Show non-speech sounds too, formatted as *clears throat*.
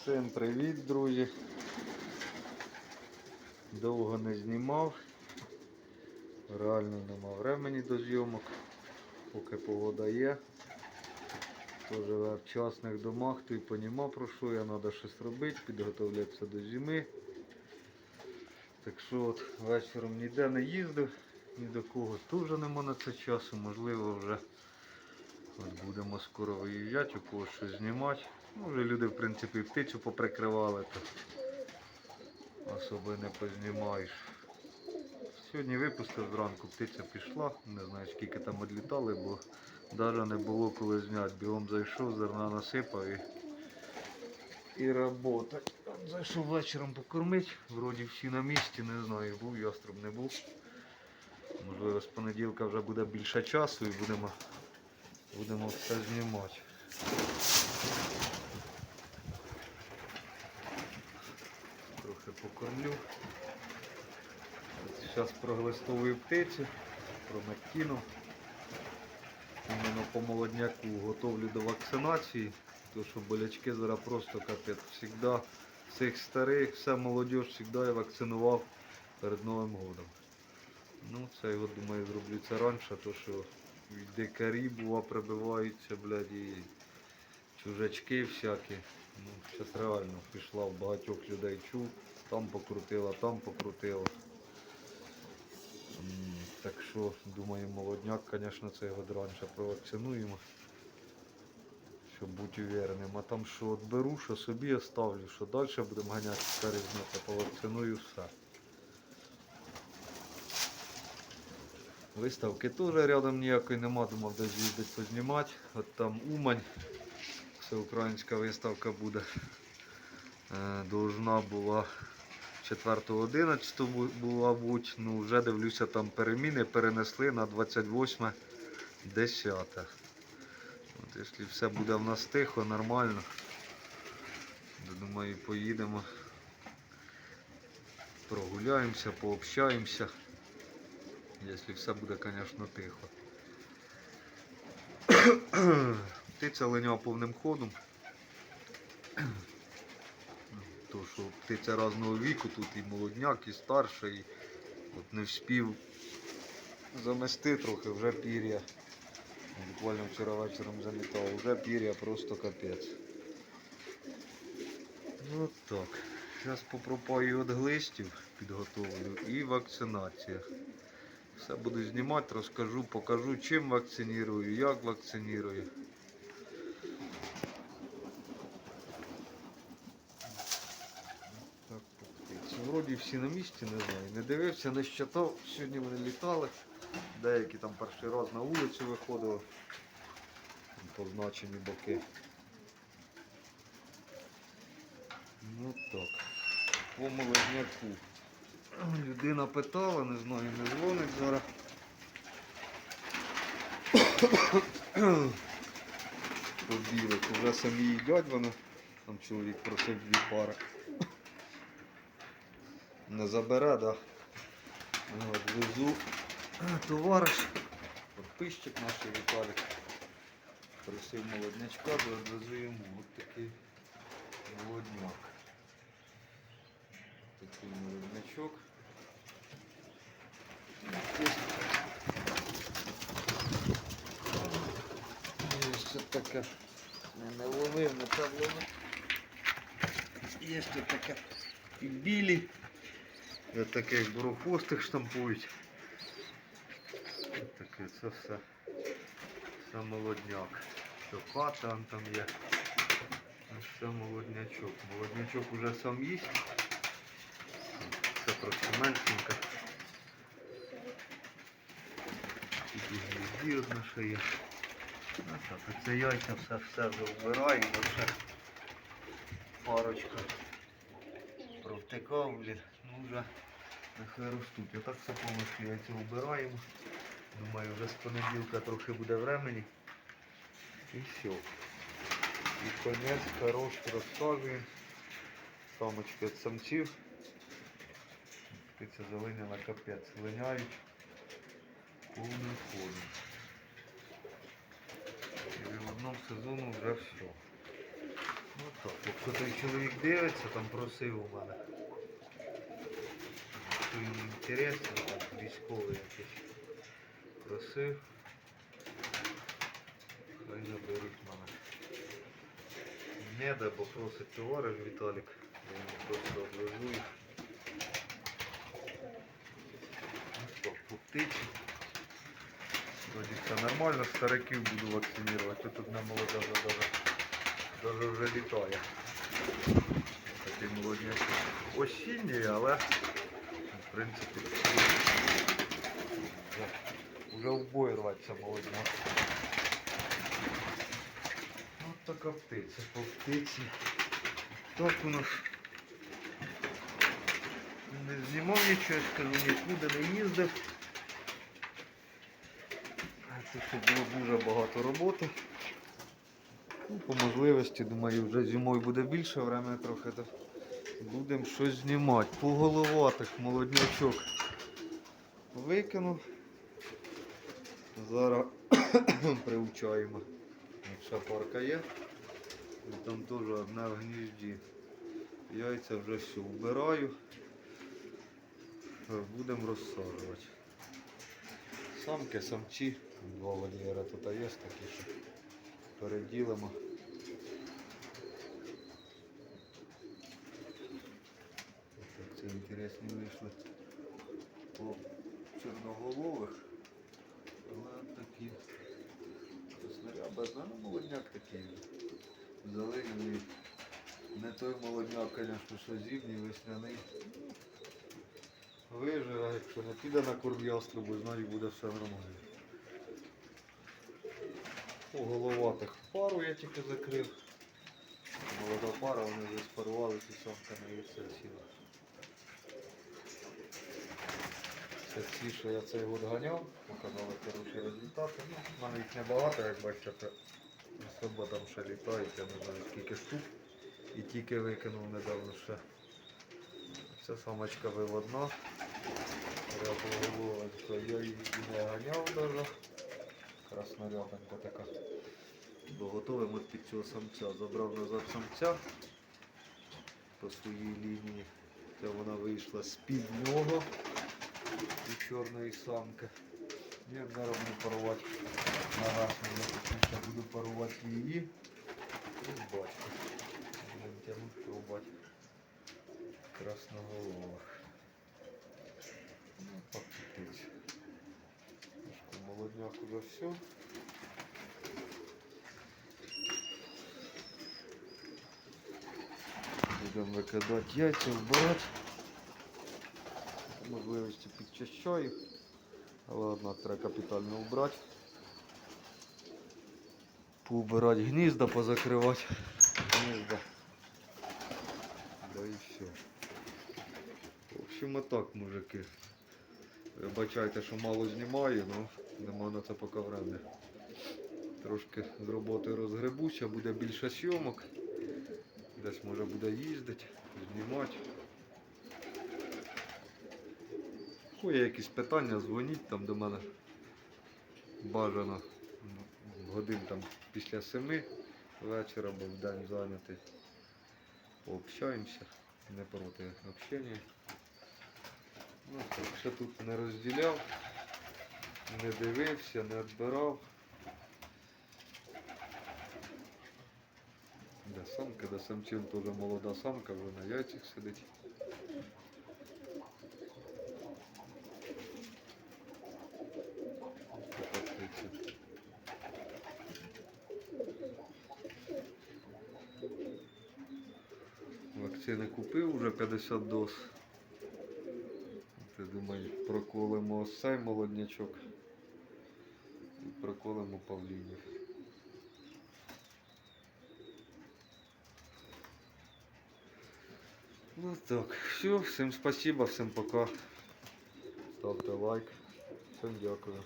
Всім привіт, друзі. Довго не знімав. Реально нема времени до зйомок. Поки погода є. Хто живе в частних домах, той поніма про що я треба щось робити, підготовлятися до зими. Так що от вечором ніде не їздив, ні до кого теж нема на це часу, можливо вже от будемо скоро виїжджати, у когось щось знімати. Ну, вже люди, в принципі, птицю поприкривали, то особи не познімаєш. Сьогодні випустив зранку, птиця пішла, не знаю скільки там відлітали, бо навіть не було коли зняти. Бігом зайшов, зерна насипав і, і робота. Зайшов вечором покормити, вроді всі на місці, не знаю, був яструб, не був. Можливо, з понеділка вже буде більше часу і будемо, будемо все знімати. Трохи покормлю. Зараз проглистовую птицю, промектину. Іменно по молодняку готовлю до вакцинації, тому що болячки зараз просто капець. Всегда всіх старих, вся молодь завжди я вакцинував перед Новим годом. Ну, це я думаю зроблю це раніше, то що дикарі бува прибиваються, блядь, і чужачки всякі. Ну, зараз реально пішла в багатьох людей чув, там покрутила, там покрутила. Так що, думаю, молодняк, звісно, це його раніше провакцинуємо. Щоб бути увереним. А там що от беру, що собі оставлю, що далі будемо ганяти перезняти, повакциную все. Виставки теж рядом ніякої нема, думав десь їздити познімати. От там Умань, всеукраїнська виставка буде. Е, Должна була 4.11 була бути, ну вже дивлюся, там переміни перенесли на 28.10. От, якщо все буде в нас тихо, нормально, думаю, поїдемо, прогуляємося, пообщаємося. Якщо все буде, звісно, тихо. Птиця линяв повним ходом. То, що птиця різного віку, тут і молодняк, і старший. І от не вспів замести трохи, вже пір'я. Буквально вчора вечором замітав, вже пір'я просто капець. Ну от так. Зараз попропаю від глистів, підготовлю і вакцинація. Все буду знімати, розкажу, покажу, чим вакцинірую, як вакцинірую. Так, по птиці. Вроді всі на місці, не знаю. Не дивився, не щитав. Сьогодні вони літали. Деякі там перший раз на вулицю виходили. Позначені боки. Ну так. По молодняку. Людина питала, не знаю, не дзвонить зараз. Побілик, вже самі їдять вони. Там чоловік просив дві пари. Не забере, да. От, везу *clears throat* товариш, підписчик наш Віталік. Просив молоднячка, то відвезу йому. Ось такий молодняк. Такий молоднячок. Є таке. Не, не ловив, не так ловив. Є ще таке. Білі. Ось таких бурохвостих штампують. Таке, це все. Це молодняк. Що хата там є. Це молоднячок. Молоднячок уже сам їсть. Це просто меншенька. Гнізді одна ще є. Оце яйця все, все вже вбираємо, ще парочка провтикав, блін, ну вже нехай ростуть. Отак все повністю яйця вбираємо. Думаю, вже з понеділка трохи буде времени. І все. І конець хорош розсаджуємо. Самочки від самців. Птиця залиняла капець. Линяють повним ходом. І в одному сезону вже все. Ну Так, якщо той чоловік дивиться, там просив у мене. Інтересно, там військовий якийсь просив. Хай заберуть мене. Не дай, бо просить товариш Віталік. Йому просто обвезу їх. Ну птиці. Вроді все нормально, стариків буду вакцинувати. Тут одна молода вже даже, даже вже літає. Такий молодняк. Осінній, але в принципі вже, в бой рветься молодняк. От така птиця по птиці. Так у нас не знімав нічого, скажу, нікуди не їздив. Тут ще було дуже багато роботи. Ну, по можливості, думаю, вже зимою буде більше времени трохи, будемо щось знімати. По головатих молоднячок викинув. Зараз *coughs* приучаємо. Ще парка є. І там теж одне в гнізді. Яйця вже все вбираю. Будемо розсаджувати. Самки, самці, два вольєра тут є такі, що переділимо. Ось Це інтересні вийшли по чорноголових. Але такі снаряба, ну молодняк такий. Заливний. Не той молодняк, звісно, що зимній, весняний. Виживе, якщо не піде на корм яструбу, значить буде все нормально. У головатих пару я тільки закрив. Молода пара, вони вже спарувалися і самка на яйце сіла. Це ці, що я цей год ганяв, показали хороші результати. Ну, в мене їх небагато, як бачите, то особо там ще літають, я не знаю скільки штук. І тільки викинув недавно ще. Це самочка виводна. Рябоголовенька. Я її не ганяв даже. Краснорябенька така. Бо готовим от під цього самця. Забрав назад самця по своїй лінії. Це вона вийшла з-під нього у чорної самки. Я зараз буду парувати нагасним, я точніше буду парувати її. І бачите. Будемо тягнути, пробувати красноголових. Ну, покупить. Трошки молодняк уже все. Будемо викидати яйця, вбирати. Можливості підчищаю. Але треба капітально вбрати. Поубирати гнізда, позакривати. Гнізда. Да і все. В общем, отак, мужики. Вибачайте, що мало знімаю, але нема на це поки времени. Трошки з роботи розгребуся, буде більше сйомок. Десь може буде їздити, знімати. Кого є якісь питання, дзвоніть там до мене. Бажано годин там після семи вечора, бо в день зайнятий. Пообщаємося, не проти общення. Ну, так, ще тут не розділяв, не дивився, не відбирав. Де самка, де самців теж молода самка, вже на яйцях сидить. Така птиця. Вакцини купив вже 50 доз. Ти думаю, проколимо ось цей молоднячок і проколимо павлінів. Ну так, все, всім спасибо, всім пока. Ставте лайк. Всім дякую.